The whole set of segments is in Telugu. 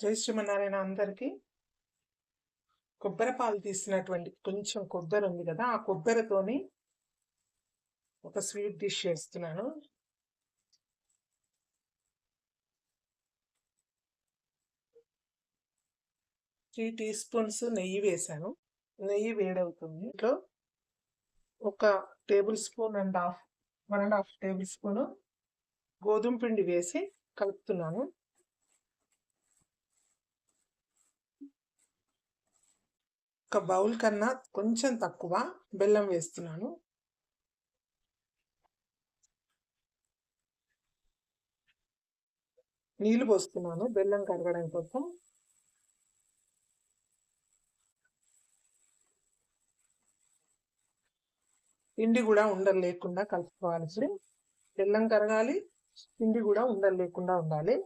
జై శ్రీమన్నారాయణ అందరికీ. కొబ్బరి పాలు తీసినటువంటి కొంచెం కొబ్బరి ఉంది కదా ఆ కొబ్బరితోని ఒక స్వీట్ డిష్ చేస్తున్నాను. త్రీ టీ స్పూన్స్ నెయ్యి వేసాను నెయ్యి వేడవుతుంది. ఇంట్లో ఒక table spoon and half one and half table spoon గోధుమ పిండి వేసి కలుపుతున్నాను. ఒక బౌల్ కన్నా కొంచెం తక్కువ బెల్లం వేస్తున్నాను. నీళ్ళు పోస్తున్నాను బెల్లం కరగడం కోసం. పిండి కూడా ఉండలు లేకుండా కలుపుకోవాలి బెల్లం కరగాలి పిండి కూడా ఉండలు లేకుండా ఉండాలి.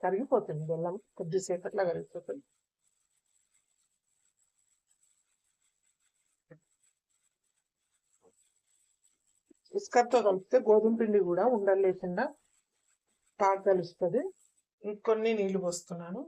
కరిగిపోతుంది బెల్లం కొద్దిసేపట్లో కరిగిపోతుంది. ఇసుకతో కలిపితే గోధుమ పిండి కూడా ఉండలు లేకుండా బాగా కలుస్తుంది. ఇంకొన్ని నీళ్ళు పోస్తున్నాను.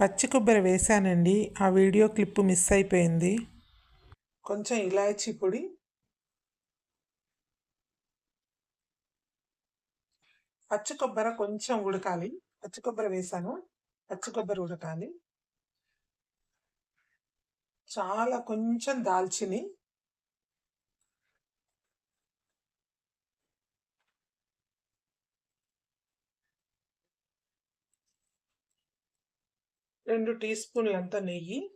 పచ్చి కొబ్బరి వేశానండి ఆ వీడియో క్లిప్ మిస్ అయిపోయింది. కొంచెం ఇలాచీ పొడి. పచ్చి కొబ్బరి కొంచెం ఉడకాలి. పచ్చి కొబ్బరి వేసాను. పచ్చి కొబ్బరి ఉడకాలి. చాలా కొంచెం దాల్చిని. రెండు టీ స్పూన్లు నెయ్యి.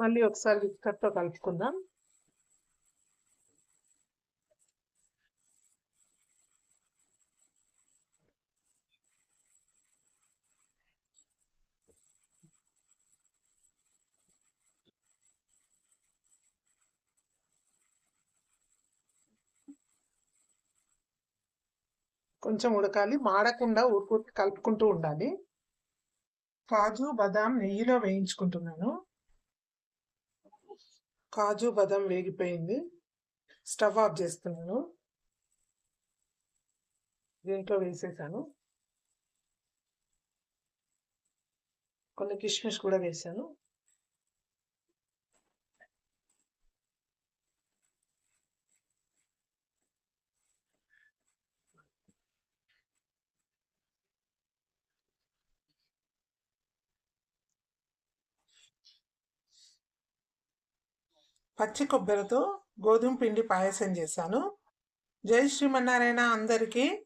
మళ్ళీ ఒకసారి విస్కర్తో కలుపుకుందాం. కొంచెం ఉడకాలి. మాడకుండా ఊరుకు కలుపుకుంటూ ఉండాలి. కాజు బదాం నెయ్యిలో వేయించుకుంటున్నాను. కాజు బదం వేగిపోయింది. స్టవ్ ఆఫ్ చేస్తున్నాను. దీంట్లో వేసేసాను. కొన్ని కిష్మిష్ కూడా వేసాను. పచ్చి కొబ్బరితో గోధుమ పిండి పాయసం చేశాను. జై శ్రీమన్నారాయణ అందరికీ